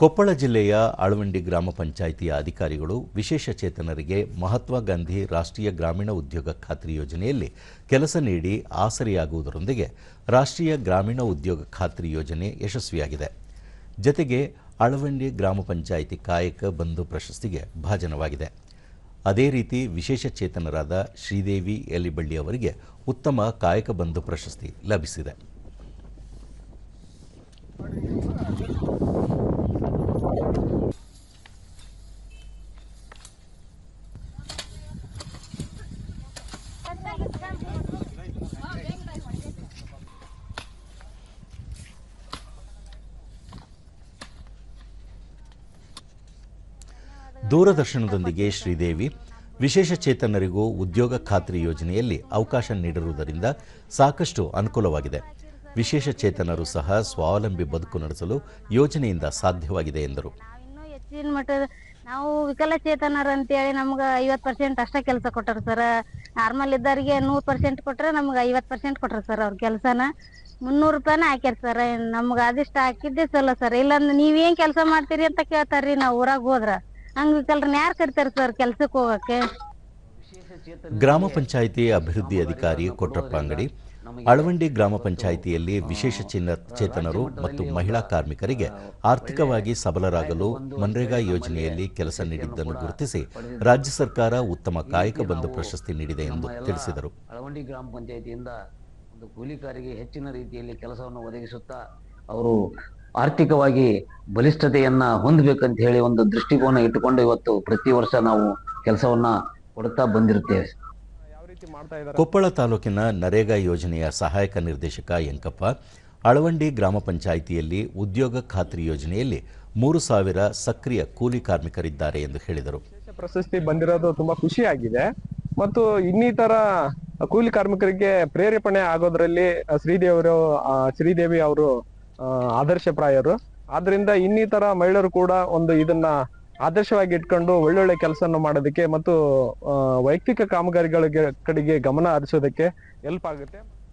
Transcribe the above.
ಕೊಪ್ಪಳ ಜಿಲ್ಲೆಯ ಅಳವಂಡಿ ಗ್ರಾಮ ಪಂಚಾಯಿತಿಯ ಅಧಿಕಾರಿಗಳು ವಿಶೇಷ ಚೇತನರಿಗೆ ಮಹಾತ್ಮ ಗಾಂಧಿ ರಾಷ್ಟ್ರೀಯ ಗ್ರಾಮೀಣ ಉದ್ಯೋಗ ಖಾತ್ರಿ ಯೋಜನೆಯಲ್ಲಿ ಕೆಲಸ ನೀಡಿ ಆಸರೆಯಾಗುವುದರೊಂದಿಗೆ ರಾಷ್ಟ್ರೀಯ ಗ್ರಾಮೀಣ ಉದ್ಯೋಗ ಖಾತ್ರಿ ಯೋಜನೆ ಯಶಸ್ವಿಯಾಗಿದೆ. ಜತೆಗೆ ಅಳವಂಡಿ ಗ್ರಾಮ ಪಂಚಾಯಿತಿ ಕಾಯಕ ಬಂಧು ಪ್ರಶಸ್ತಿಗೆ ಭಾಜನವಾಗಿದೆ. ಅದೇ ರೀತಿ ವಿಶೇಷ ಚೇತನರಾದ ಶ್ರೀದೇವಿ ಎಲಿಬಳ್ಳಿ ಅವರಿಗೆ ಉತ್ತಮ ಕಾಯಕ ಬಂಧು ಪ್ರಶಸ್ತಿ ಲಭಿಸಿದೆ. ದೂರದರ್ಶನದೊಂದಿಗೆ ಶ್ರೀದೇವಿ ವಿಶೇಷ ಚೇತನರಿಗೂ ಉದ್ಯೋಗ ಖಾತ್ರಿ ಯೋಜನೆಯಲ್ಲಿ ಅವಕಾಶ ನೀಡಿರುವುದರಿಂದ ಸಾಕಷ್ಟು ಅನುಕೂಲವಾಗಿದೆ. ವಿಶೇಷ ಚೇತನರು ಸಹ ಸ್ವಾವಲಂಬಿ ಬದುಕು ನಡೆಸಲು ಯೋಜನೆಯಿಂದ ಸಾಧ್ಯವಾಗಿದೆ, ಎಂದರು. ಹೆಚ್ಚಿನ ಮಟ್ಟದ ನಾವು ವಿಕಲಚೇತನರು ಅಂತೇಳಿ ನಮ್ಗೆ ಐವತ್ತು ಪರ್ಸೆಂಟ್ ಅಷ್ಟೇ ಕೆಲಸ ಕೊಟ್ಟರು ಸರ್. ನಾರ್ಮಲ್ ಇದ್ದವರಿಗೆ ನೂರು ಪರ್ಸೆಂಟ್ ಕೊಟ್ಟರೆ ನಮ್ಗೆ ಐವತ್ತು ಪರ್ಸೆಂಟ್ ಕೊಟ್ಟರು ಸರ್ ಅವ್ರ ಕೆಲಸನ. ಮುನ್ನೂರು ರೂಪಾಯಿನ ಹಾಕ್ಯಾರ ಸರ್. ನಮ್ಗೆ ಅದಿಷ್ಟ ಹಾಕಿದ್ದೆ ಸಲ್ಲ ಸರ್. ಇಲ್ಲಾಂದ್ರೆ ನೀವೇನು ಕೆಲಸ ಮಾಡ್ತೀರಿ ಅಂತ ಕೇಳ್ತಾರ್ರಿ ನಾವು ಊರಾಗ ಹೋದ್ರ. ಯಾರು ಕರಿತಾರೆ ಸರ್ ಕೆಲ್ಸಕ್ಕೆ ಹೋಗಕ್ಕೆ? ಗ್ರಾಮ ಪಂಚಾಯಿತಿ ಅಭಿವೃದ್ಧಿ ಅಧಿಕಾರಿ ಕೊಟ್ರಪ್ಪ ಅಂಗಡಿ ಅಳವಂಡಿ ಗ್ರಾಮ ಪಂಚಾಯಿತಿಯಲ್ಲಿ ವಿಶೇಷ ಚಿನ್ನ ಚೇತನರು ಮತ್ತು ಮಹಿಳಾ ಕಾರ್ಮಿಕರಿಗೆ ಆರ್ಥಿಕವಾಗಿ ಸಬಲರಾಗಲು ಮನ್ರೇಗಾ ಯೋಜನೆಯಲ್ಲಿ ಕೆಲಸ ನೀಡಿದ್ದನ್ನು ಗುರುತಿಸಿ ರಾಜ್ಯ ಸರ್ಕಾರ ಉತ್ತಮ ಕಾಯಕ ಬಂಧು ಪ್ರಶಸ್ತಿ ನೀಡಿದೆ ಎಂದು ತಿಳಿಸಿದರು. ಅಳವಂಡಿ ಗ್ರಾಮ ಪಂಚಾಯಿತಿಯಿಂದ ಒಂದು ಕೂಲಿಕಾರಿಗೆ ಹೆಚ್ಚಿನ ರೀತಿಯಲ್ಲಿ ಕೆಲಸವನ್ನು ಒದಗಿಸುತ್ತಾ ಅವರು ಆರ್ಥಿಕವಾಗಿ ಬಲಿಷ್ಠತೆಯನ್ನ ಹೊಂದಬೇಕಂತ ಹೇಳಿ ಒಂದು ದೃಷ್ಟಿಕೋನ ಇಟ್ಟುಕೊಂಡು ಇವತ್ತು ಪ್ರತಿ ವರ್ಷ ನಾವು ಕೆಲಸವನ್ನ ಕೊಡುತ್ತಾ ಬಂದಿರುತ್ತೇವೆ. ಕೊಪ್ಪಳ ತಾಲೂಕಿನ ನರೇಗಾ ಯೋಜನೆಯ ಸಹಾಯಕ ನಿರ್ದೇಶಕ ಯಂಕಪ್ಪ ಅಳವಂಡಿ ಗ್ರಾಮ ಪಂಚಾಯಿತಿಯಲ್ಲಿ ಉದ್ಯೋಗ ಖಾತ್ರಿ ಯೋಜನೆಯಲ್ಲಿ ಮೂರು ಸಾವಿರ ಸಕ್ರಿಯ ಕೂಲಿ ಕಾರ್ಮಿಕರಿದ್ದಾರೆ ಎಂದು ಹೇಳಿದರು. ವಿಶೇಷ ಪ್ರಶಸ್ತಿ ಬಂದಿರೋದು ತುಂಬಾ ಖುಷಿಯಾಗಿದೆ. ಮತ್ತು ಇನ್ನಿತರ ಕೂಲಿ ಕಾರ್ಮಿಕರಿಗೆ ಪ್ರೇರೇಪಣೆ ಆಗೋದ್ರಲ್ಲಿ ಶ್ರೀದೇವರು ಆ, ಶ್ರೀದೇವಿ ಅವರು ಆದರ್ಶಪ್ರಾಯರು ಆದ್ರಿಂದ ಇನ್ನಿತರ ಮಹಿಳೆಯರು ಕೂಡ ಒಂದು ಇದನ್ನ ಆದರ್ಶವಾಗಿ ಇಟ್ಕೊಂಡು ಒಳ್ಳೊಳ್ಳೆ ಕೆಲಸವನ್ನು ಮಾಡೋದಕ್ಕೆ ಮತ್ತು ವೈಯಕ್ತಿಕ ಕಾಮಗಾರಿಗಳಿಗೆ ಕಡೆಗೆ ಗಮನ ಹರಿಸೋದಕ್ಕೆ ಹೆಲ್ಪ್ ಆಗುತ್ತೆ.